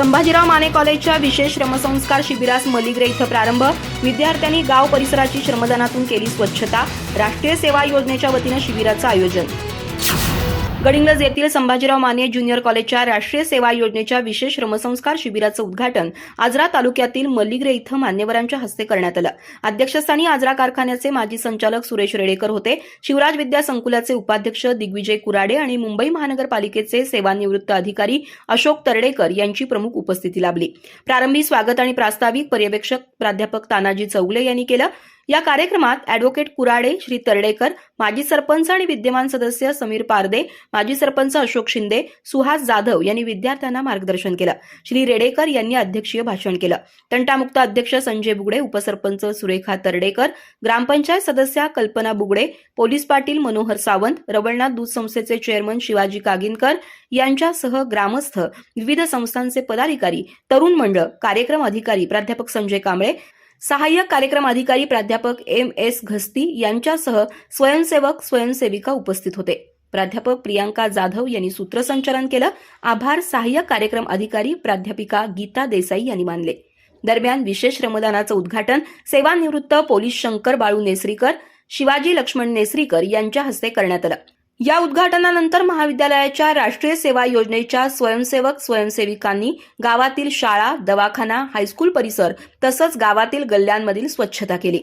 संभाजीराव माने कॉलेजच्या विशेष श्रमसंस्कार शिबिरास मलिग्रे इथं प्रारंभ. विद्यार्थ्यांनी गाव परिसराची श्रमदानातून केली स्वच्छता. राष्ट्रीय सेवा योजनेच्या वतीनं शिबिराचं आयोजन. गडिंग्लज येथील संभाजीराव माने ज्युनियर कॉलेजच्या राष्ट्रीय सेवा योजनेच्या विशेष श्रमसंस्कार शिबिराचं उद्घाटन आजरा तालुक्यातील मल्लिग्रे इथं मान्यवरांच्या हस्ते करण्यात आलं. अध्यक्षस्थानी आजरा कारखान्याचे माजी संचालक सुरेश रेडेकर होते. शिवराज विद्या संकुलाचे उपाध्यक्ष दिग्विजय कुराडे आणि मुंबई महानगरपालिकेचे सेवानिवृत्त अधिकारी अशोक तरडेकर यांची प्रमुख उपस्थिती लाभली. प्रारंभी स्वागत आणि प्रास्ताविक पर्यवेक्षक प्राध्यापक तानाजी चौगले यांनी केलं. या कार्यक्रमात अॅडव्होकेट कुराडे श्री तरडेकर माजी सरपंच आणि विद्यमान सदस्य समीर पारदे माजी सरपंच अशोक शिंदे सुहास जाधव यांनी विद्यार्थ्यांना मार्गदर्शन केलं. श्री रेडेकर यांनी अध्यक्षीय भाषण केलं. तंटामुक्त अध्यक्ष संजय बुगडे उपसरपंच सुरेखा तरडेकर ग्रामपंचायत सदस्या कल्पना बुगडे पोलीस पाटील मनोहर सावंत रवळनाथ दूध संस्थेचे चेअरमन शिवाजी कागिनकर यांच्यासह ग्रामस्थ विविध संस्थांचे पदाधिकारी तरुण मंडळ कार्यक्रम अधिकारी प्राध्यापक संजय कांबळे सहाय्यक कार्यक्रम अधिकारी प्राध्यापक एम एस घस्ती यांच्यासह स्वयंसेवक स्वयंसेविका उपस्थित होते. प्राध्यापक प्रियांका जाधव यांनी सूत्रसंचालन केलं. आभार सहाय्यक कार्यक्रम अधिकारी प्राध्यापिका गीता देसाई यांनी मानले. दरम्यान विशेष श्रमदानाचं उद्घाटन सेवानिवृत्त पोलीस शंकर बाळू नेसरीकर शिवाजी लक्ष्मण नेसरीकर यांच्या हस्ते करण्यात आलं. या उद्घाटनानंतर महाविद्यालयाच्या राष्ट्रीय सेवा योजनेच्या स्वयंसेवक स्वयंसेविकांनी गावातील शाळा दवाखाना हायस्कूल परिसर तसंच गावातील गल्ल्यांमधील स्वच्छता केली.